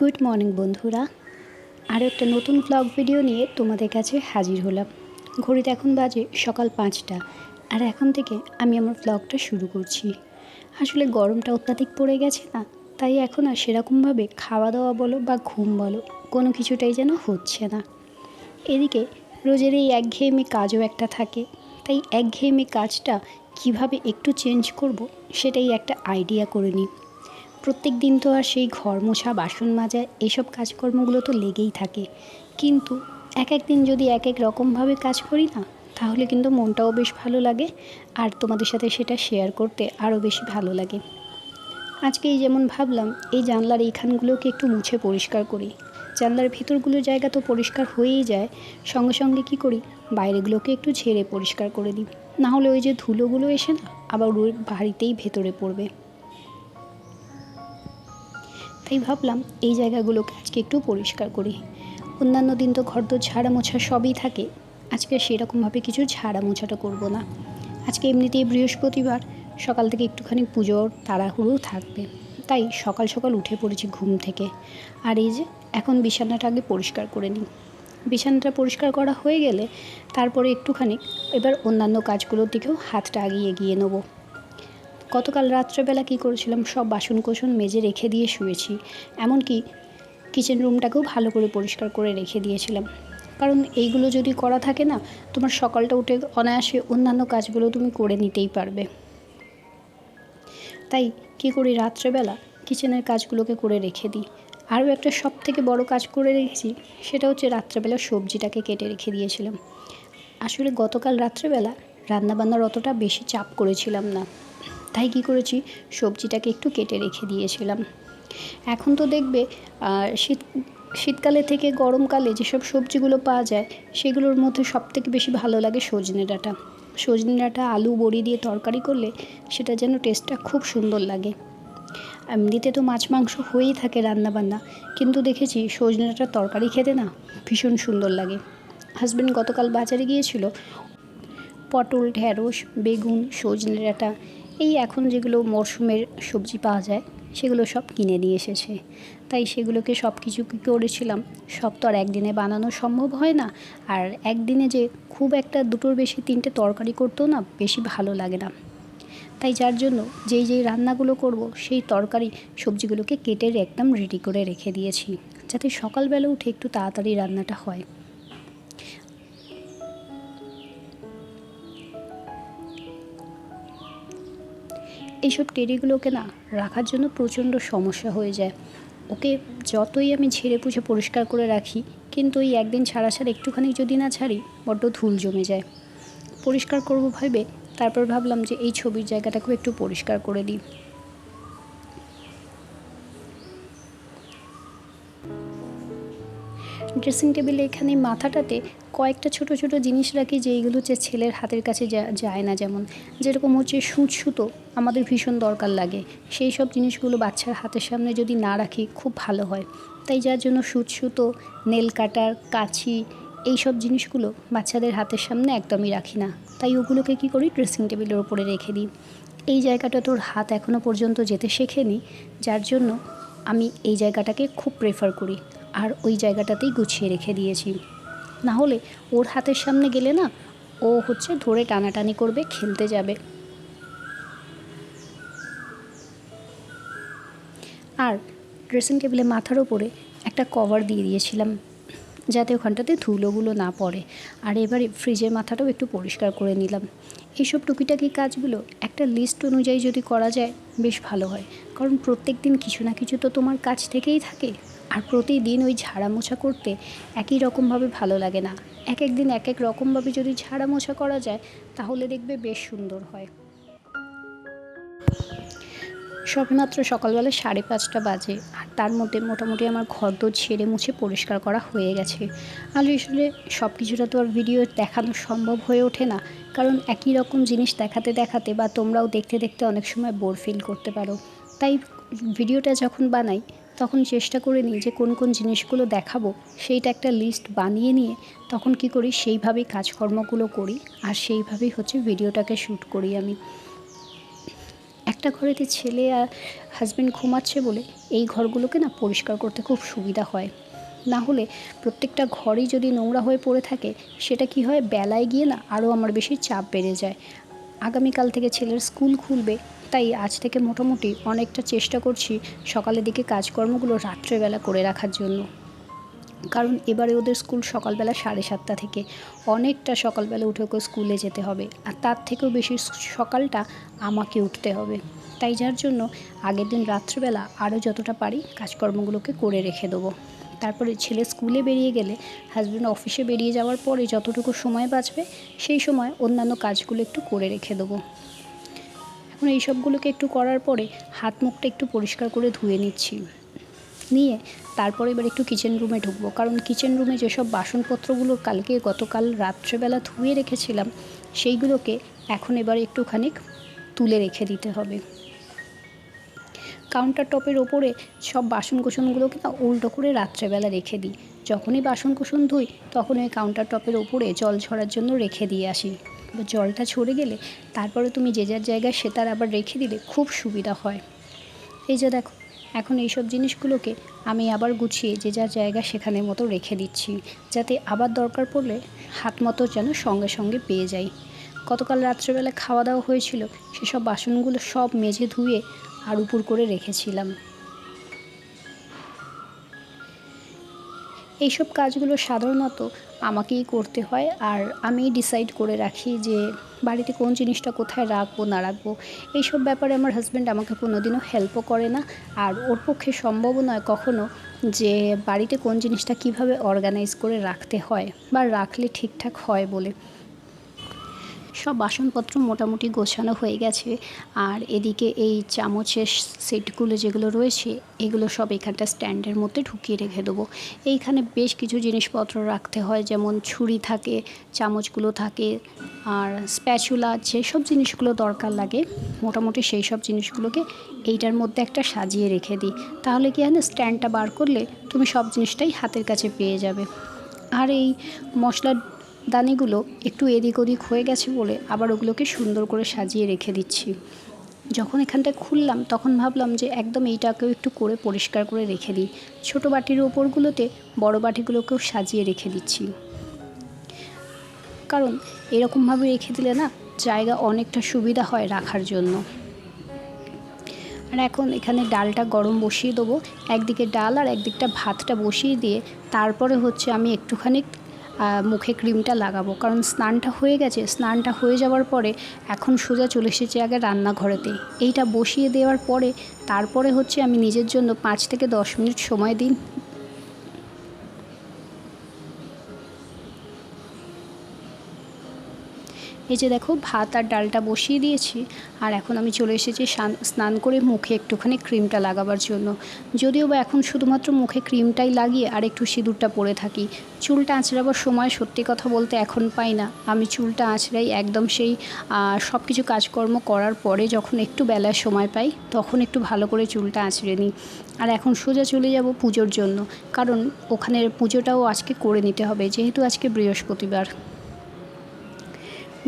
Good morning বন্ধুরা। আরও একটা নতুন ব্লগ ভিডিও নিয়ে তোমাদের কাছে হাজির হলাম। ঘড়িতে এখন বাজে সকাল পাঁচটা, আর এখন থেকে আমি আমার ব্লগটা শুরু করছি। আসলে গরমটা অত্যাধিক পড়ে গেছে না, তাই এখন আর সেরকমভাবে খাওয়া দাওয়া বলো বা ঘুম বলো, কোনো কিছুটাই যেন হচ্ছে না। এদিকে রোজের এই একঘেয়েমি কাজও একটা থাকে, তাই একঘেয়েমি কাজটা কীভাবে একটু চেঞ্জ করব সেটাই একটা আইডিয়া করে নিই। প্রত্যেক দিন তো আর সেই ঘর মোছা, বাসন মাজা এইসব কাজকর্মগুলো তো লেগেই থাকে। কিন্তু এক এক দিন যদি এক এক রকমভাবে কাজ করি না, তাহলে কিন্তু মনটাও বেশ ভালো লাগে আর তোমাদের সাথে সেটা শেয়ার করতে আরও বেশি ভালো লাগে। আজকে এই যেমন ভাবলাম, এই জানলার এইখানগুলোকে একটু মুছে পরিষ্কার করি। জানলার ভেতরগুলো জায়গা তো পরিষ্কার হয়েই যায়। সঙ্গে সঙ্গে কি করি, বাইরেগুলোকে একটু ঝেড়ে পরিষ্কার করে দিই। না হলে ওই যে ধুলোগুলো এসে না, আবার বাড়িতেই ভেতরে পড়বে। তাই ভাবলাম এই জায়গাগুলোকে আজকে একটু পরিষ্কার করি। অন্যান্য দিন তো ঘর তো ঝাড়া মোছা সবই থাকে। আজকে সেরকমভাবে কিছু ঝাড়া মোছাটা করব না। আজকে এমনিতেই বৃহস্পতিবার, সকাল থেকে একটুখানি পুজোর তাড়াহুড়ো থাকবে। তাই সকাল সকাল উঠে পড়েছি ঘুম থেকে। আর এই যে এখন বিছানাটা আগে পরিষ্কার করে নিই। বিছানাটা পরিষ্কার করা হয়ে গেলে তারপরে একটুখানি এবার অন্যান্য কাজগুলোর দিকেও হাতটা আগিয়ে এগিয়ে নেব। গতকাল রাত্রেবেলা কী করেছিলাম সব বাসন কোসন মেজে রেখে দিয়ে শুয়েছি। এমনকি কিচেন রুমটাকেও ভালো করে পরিষ্কার করে রেখে দিয়েছিলাম। কারণ এইগুলো যদি করা থাকে না, তোমার সকালটা উঠে অনায়াসে অন্যান্য কাজগুলো তুমি করে নিতেই পারবে। তাই কী করি রাত্রেবেলা কিচেনের কাজগুলোকে করে রেখে দিই। আরও একটা সব থেকে বড় কাজ করে রেখেছি, সেটা হচ্ছে রাত্রেবেলা সবজিটাকে কেটে রেখে দিয়েছিলাম। আসলে গতকাল রাত্রেবেলা রান্নাবান্নার অতটা বেশি চাপ করেছিলাম না। তাই কী করেছি? সবজিটাকে একটু কেটে রেখে দিয়েছিলাম। এখন তো দেখবে শীত, শীতকালে থেকে গরমকালে যেসব সবজিগুলো পাওয়া যায়, সেগুলোর মধ্যে সবথেকে বেশি ভালো লাগে সজনে ডাঁটা। সজনে ডাঁটা, আলু, বড়ি দিয়ে তরকারি করলে সেটা যেন টেস্টটা খুব সুন্দর লাগে। এমনিতে তো মাছ, মাংস হয়েই থাকে রান্নাবান্না, কিন্তু দেখেছি সজনে ডাঁটার তরকারি খেতে না ভীষণ সুন্দর লাগে। হাজব্যান্ড গতকাল বাজারে গিয়েছিল, পটল ঢ্যাঁড়স বেগুন, সজনে ডাঁটা এই এখন যেগুলো মরশুমের সবজি পাওয়া যায়, সেগুলো সব কিনে নিয়ে এসেছে। তাই সেগুলোকে সব কিছু কী করেছিলাম? সব তো আর একদিনে বানানো সম্ভব হয় না। আর একদিনে যে খুব একটা দুটোর বেশি তিনটে তরকারি করতেও না বেশি ভালো লাগে না। তাই যার জন্য যেই যেই রান্নাগুলো করব, সেই তরকারি সবজিগুলোকে কেটে একদম রেডি করে রেখে দিয়েছি, যাতে সকালবেলা উঠে একটু তাড়াতাড়ি রান্নাটা হয়। এইসব টেরিগুলোকে না রাখার জন্য প্রচণ্ড সমস্যা হয়ে যায়। ওকে যতই আমি ঝেড়ে পুষে পরিষ্কার করে রাখি, কিন্তু ওই একদিন ছাড়া ছাড়া একটুখানি যদি না ছাড়ি, বড্ড ধুল জমে যায়। পরিষ্কার করব ভেবে, তারপর ভাবলাম যে এই ছবির জায়গাটাকেও একটু পরিষ্কার করে দিই। ড্রেসিং টেবিলে এখানে মাথাটাতে কয়েকটা ছোট ছোট জিনিস রাখি যেইগুলো হচ্ছে ছেলের হাতের কাছে যায় না। যেমন যেরকম হচ্ছে সুচ সুতো আমাদের ভীষণ দরকার লাগে। সেই সব জিনিসগুলো বাচ্চার হাতের সামনে যদি না রাখি খুব ভালো হয়। তাই যার জন্য সুচ সুতো, নেল কাটার কাছি এই সব জিনিসগুলো বাচ্চাদের হাতের সামনে একদমই রাখি না। তাই ওগুলোকে কী করি ড্রেসিং টেবিলের ওপরে রেখে দিই। এই জায়গাটা তোর হাত এখনও পর্যন্ত যেতে শেখেনি। যার জন্য আমি এই জায়গাটাকে খুব প্রেফার করি। আর ওই জায়গাটাতেই গুছিয়ে রেখে দিয়েছি। না হলে ওর হাতের সামনে গেলে না, ও হচ্ছে ধরে টানাটানি করবে, খেলতে যাবে। আর ড্রেসিং টেবিলে মাথার ওপরে একটা কভার দিয়ে দিয়েছিলাম, যাতে ওখানটাতে ধুলোগুলো না পড়ে। আর এবারে ফ্রিজের মাথাটাও একটু পরিষ্কার করে নিলাম। এইসব টুকিটাকি কাজগুলো একটা লিস্ট অনুযায়ী যদি করা যায়, বেশ ভালো হয়। কারণ প্রত্যেক দিন কিছু না কিছু তো তোমার কাজ থেকেই থাকে। আর প্রতিদিন ওই ঝাড়া মোছা করতে একই রকমভাবে ভালো লাগে না। এক এক দিন এক এক রকমভাবে যদি ঝাড়া মোছা করা যায়, তাহলে দেখবে বেশ সুন্দর হয়। সবেমাত্র সকালবেলা সাড়ে পাঁচটা বাজে আর তার মধ্যে মোটামুটি আমার ঘর দোর ছেড়ে মুছে পরিষ্কার করা হয়ে গেছে। আর আসলে সব কিছুটা তো আর ভিডিও দেখানো সম্ভব হয়ে ওঠে না, কারণ একই রকম জিনিস দেখাতে দেখাতে বা তোমরাও দেখতে দেখতে অনেক সময় বোর ফিল করতে পারো। তাই ভিডিওটা যখন বানাই তখন চেষ্টা করে নিই যে কোন কোন জিনিসগুলো দেখাবো, সেইটা একটা লিস্ট বানিয়ে নিয়ে তখন কি করি, সেইভাবেই কাজকর্মগুলো করি আর সেইভাবেই হচ্ছে ভিডিওটাকে শ্যুট করি আমি। একটা ঘরেতে ছেলে আর হাজব্যান্ড ঘুমাচ্ছে বলে এই ঘরগুলোকে না পরিষ্কার করতে খুব সুবিধা হয়। না হলে প্রত্যেকটা ঘরই যদি নোংরা হয়ে পড়ে থাকে, সেটা কি হয়, বেলায় গিয়ে না আরও আমার বেশি চাপ বেড়ে যায়। আগামীকাল থেকে ছেলের স্কুল খুলবে তাই আজ থেকে মোটামুটি অনেকটা চেষ্টা করছি সকালের দিকে কাজকর্মগুলো রাত্রেবেলা করে রাখার জন্য। কারণ এবারে ওদের স্কুল সকালবেলা সাড়ে সাতটা থেকে। অনেকটা সকালবেলা উঠে ওকে স্কুলে যেতে হবে। আর তার থেকেও বেশি সকালটা আমাকে উঠতে হবে। তাই যার জন্য আগের দিন রাত্রেবেলা আরও যতটা পারি কাজকর্মগুলোকে করে রেখে দেবো। তারপরে ছেলে স্কুলে বেরিয়ে গেলে হাজব্যান্ড অফিসে বেরিয়ে যাওয়ার পরে যতটুকু সময় বাঁচবে সেই সময় অন্যান্য কাজগুলো একটু করে রেখে দেবো। এখন এই সবগুলোকে একটু করার পরে হাত মুখটা একটু পরিষ্কার করে ধুয়ে নিচ্ছি। নিয়ে তারপরে এবার একটু কিচেন রুমে ঢুকবো। কারণ কিচেন রুমে যেসব বাসনপত্রগুলো কালকে গতকাল রাত্রেবেলা ধুয়ে রেখেছিলাম, সেইগুলোকে এখন এবার একটুখানি তুলে রেখে দিতে হবে। কাউন্টার টপের ওপরে সব বাসন কোসনগুলোকে না উল্টো করে রাত্রেবেলা রেখে দিই। যখনই বাসন কোসন ধুই তখন ওই কাউন্টার টপের ওপরে জল ঝরার জন্য রেখে দিয়ে আসি। এবার জলটা ঝরে গেলে তারপরে তুমি যে যার জায়গায় সে তার আবার রেখে দিলে খুব সুবিধা হয়। এই যে দেখো, এখন এইসব জিনিসগুলোকে আমি আবার গুছিয়ে যে যার জায়গা সেখানে মতো রেখে দিচ্ছি, যাতে আবার দরকার পড়লে হাত মতো যেন সঙ্গে সঙ্গে পেয়ে যাই গতকাল রাত্রেবেলা খাওয়া দাওয়া হয়েছিল, সেসব বাসনগুলো সব মেঝে ধুয়ে আর উপর করে রেখেছিলাম। এইসব কাজগুলো সাধারণত আমাকেই করতে হয় আর আমি ডিসাইড করে রাখি যে বাড়িতে কোন জিনিসটা কোথায় রাখব, না রাখব। এইসব ব্যাপারে আমার হাজব্যান্ড আমাকে কোনোদিনও হেল্পও করে না। আর ওর পক্ষে সম্ভবও নয় কখনো যে বাড়িতে কোন জিনিসটা কীভাবে অর্গানাইজ করে রাখতে হয় বা রাখলে ঠিকঠাক হয় বলে। সব বাসনপত্র মোটামুটি গোছানো হয়ে গেছে। আর এদিকে এই চামচের সেটগুলো যেগুলো রয়েছে, এগুলো সব এখানটা স্ট্যান্ডের মধ্যে ঢুকিয়ে রেখে দেবো। এইখানে বেশ কিছু জিনিসপত্র রাখতে হয়, যেমন ছুরি থাকে, চামচগুলো থাকে, আর স্প্যাচুলা যেসব জিনিসগুলো দরকার লাগে। মোটামুটি সেই সব জিনিসগুলোকে এইটার মধ্যে একটা সাজিয়ে রেখে দিই। তাহলে কি হয় স্ট্যান্ডটা বার করলে তুমি সব জিনিসটাই হাতের কাছে পেয়ে যাবে। আর এই মশলার দানিগুলো একটু এদিক ওদিক হয়ে গেছে বলে আবার ওগুলোকে সুন্দর করে সাজিয়ে রেখে দিচ্ছি। যখন এখানটায় খুললাম তখন ভাবলাম যে একদম এইটাকেও একটু করে পরিষ্কার করে রেখে দিই। ছোটো বাটির ওপরগুলোতে বড় বাটিগুলোকেও সাজিয়ে রেখে দিচ্ছি। কারণ এরকমভাবে রেখে দিলে না জায়গা অনেকটা সুবিধা হয় রাখার জন্য। আর এখন এখানে ডালটা গরম বসিয়ে দেবো। একদিকে ডাল আর একদিকটা ভাতটা বসিয়ে দিয়ে তারপরে হচ্ছে আমি একটুখানি মুখে ক্রিমটা লাগাবো। কারণ স্নানটা হয়ে গেছে, স্নানটা হয়ে যাওয়ার পরে এখন সোজা চলে এসেছে আগে রান্নাঘরেতে। এইটা বসিয়ে দেওয়ার পরে তারপরে হচ্ছে আমি নিজের জন্য পাঁচ থেকে দশ মিনিট সময় দিন এই যে দেখো ভাত আর ডালটা বসিয়ে দিয়েছি, আর এখন আমি চলে এসেছি স্নান করে মুখে একটুখানি ক্রিমটা লাগাবার জন্য। যদিও বা এখন শুধুমাত্র মুখে ক্রিমটাই লাগিয়ে আর একটু সিঁদুরটা পরে থাকি। চুলটা আঁচড়াবার সময় সত্যি কথা বলতে এখন পাই না। আমি চুলটা আঁচড়াই একদম সেই সব কিছু কাজকর্ম করার পরে যখন একটু বেলার সময় পাই, তখন একটু ভালো করে চুলটা আঁচড়ে নিই। আর এখন সোজা চলে যাব পুজোর জন্য। কারণ ওখানের পুজোটাও আজকে করে নিতে হবে, যেহেতু আজকে বৃহস্পতিবার।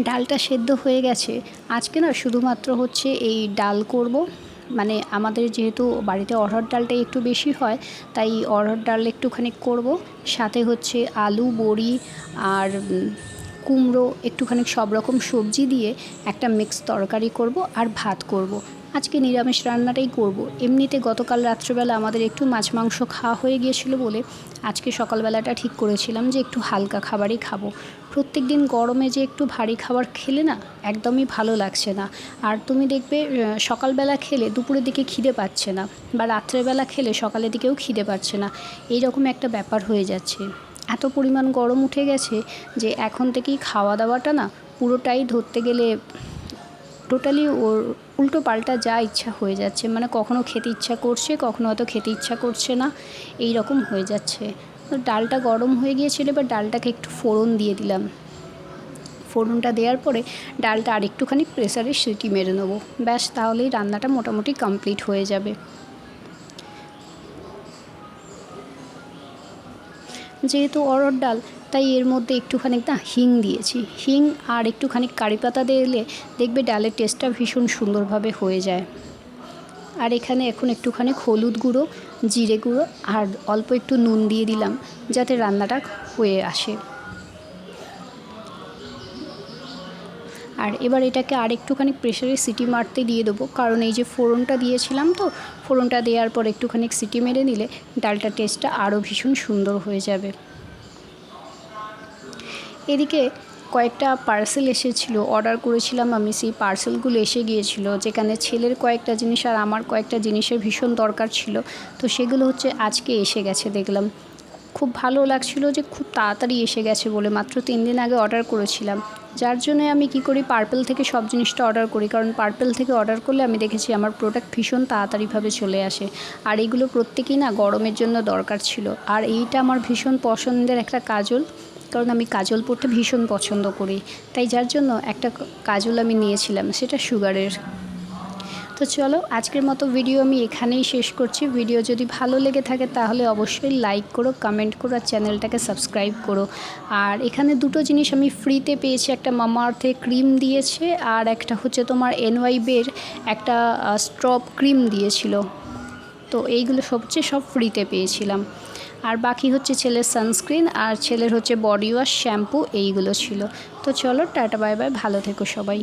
ডালটা সেদ্ধ হয়ে গেছে। আজকে না শুধুমাত্র হচ্ছে এই ডাল করব। মানে আমাদের যেহেতু বাড়িতে অরহর ডালটা একটু বেশি হয়, তাই অরহর ডাল একটুখানি করব। সাথে হচ্ছে আলু, বড়ি আর কুমড়ো, একটুখানি সব রকম সবজি দিয়ে একটা মিক্স তরকারি করব আর ভাত করব। আজকে নিরামিষ রান্নাটাই করব। এমনিতে গতকাল রাত্রেবেলা আমাদের একটু মাছ মাংস খাওয়া হয়ে গিয়েছিল বলে আজকে সকালবেলাটা ঠিক করেছিলাম যে একটু হালকা খাবারই খাব। প্রত্যেক দিন গরমে যে একটু ভারী খাবার খেলে না একদমই ভালো লাগছে না। আর তুমি দেখবে সকালবেলা খেলে দুপুরের দিকে খিদে পাচ্ছে না বা রাত্রেবেলা খেলে সকালের দিকেও খিদে পাচ্ছে না। এই রকম একটা ব্যাপার হয়ে যাচ্ছে। এত পরিমাণ গরম উঠে গেছে যে এখন থেকেই খাওয়া দাওয়াটা না পুরোটাই ধরতে গেলে টোটালি ওর উল্টো পাল্টা যা ইচ্ছা হয়ে যাচ্ছে। মানে কখনো খেতে ইচ্ছা করছে, কখনো হয়তো খেতে ইচ্ছা করছে না। এই রকম হয়ে যাচ্ছে। তো ডালটা গরম হয়ে গিয়েছিল, এবার ডালটাকে একটু ফোড়ন দিয়ে দিলাম। ফোড়নটা দেওয়ার পরে ডালটা আরেকটুখানি প্রেসারে সিটি মেরে নেব। ব্যাস, তাহলেই রান্নাটা মোটামুটি কমপ্লিট হয়ে যাবে। যেহেতু অরহর ডাল, তাই এর মধ্যে একটুখানি না হিং দিয়েছি। হিং আর একটুখানি কারি পাতা দিলে দেখবে ডালের টেস্টটা ভীষণ সুন্দরভাবে হয়ে যায়। আর এখানে এখন একটুখানি হলুদ গুঁড়ো, জিরে গুঁড়ো আর অল্প একটু নুন দিয়ে দিলাম যাতে রান্নাটা হয়ে আসে। আর এবার এটাকে আর একটুখানি প্রেশারে সিটি মারতে দিয়ে দেবো, কারণ এই যে ফোড়নটা দিয়েছিলাম তো, ফোড়নটা দেওয়ার পর একটুখানি সিটি মেরে নিলে ডালটার টেস্টটা আরও ভীষণ সুন্দর হয়ে যাবে। এদিকে কয়েকটা পার্সেল এসেছিল অর্ডার করেছিলাম আমি। সেই পার্সেলগুলো এসে গিয়েছিল, যেখানে ছেলের কয়েকটা জিনিস আর আমার কয়েকটা জিনিসের ভীষণ দরকার ছিল। তো সেগুলো হচ্ছে আজকে এসে গেছে দেখলাম। খুব ভালো লাগছিল যে খুব তাড়াতাড়ি এসে গেছে বলে, মাত্র তিন দিন আগে অর্ডার করেছিলাম। যার জন্য আমি কি করি পার্পেল থেকে সব জিনিসটা অর্ডার করি। কারণ পার্পেল থেকে অর্ডার করলে আমি দেখেছি আমার প্রোডাক্ট ভীষণ তাড়াতাড়িভাবে চলে আসে। আর এগুলো প্রত্যেকেই না গরমের জন্য দরকার ছিল। আর এইটা আমার ভীষণ পছন্দের একটা কাজল। কারণ আমি কাজল পরতে ভীষণ পছন্দ করি। তাই যার জন্য একটা কাজল আমি নিয়েছিলাম, সেটা সুগারের। তো চলো, আজকের মতো ভিডিও আমি এখানেই শেষ করছি। ভিডিও যদি ভালো লেগে থাকে তাহলে অবশ্যই লাইক করো কমেন্ট করো আর চ্যানেলটাকে সাবস্ক্রাইব করো। আর এখানে দুটো জিনিস আমি ফ্রিতে পেয়েছি। একটা মামা আর্থে ক্রিম দিয়েছে আর একটা হচ্ছে তোমার এনওয়াইবের একটা স্ট্রপ ক্রিম দিয়েছিল। তো এইগুলো সবচেয়ে সব ফ্রিতে পেয়েছিলাম। আর বাকি হচ্ছে ছেলের সানস্ক্রিন আর ছেলের হচ্ছে বডি ওয়াশ শ্যাম্পু এইগুলো ছিল। তো চলো টাটা বাই বাই ভালো থেকো সবাই।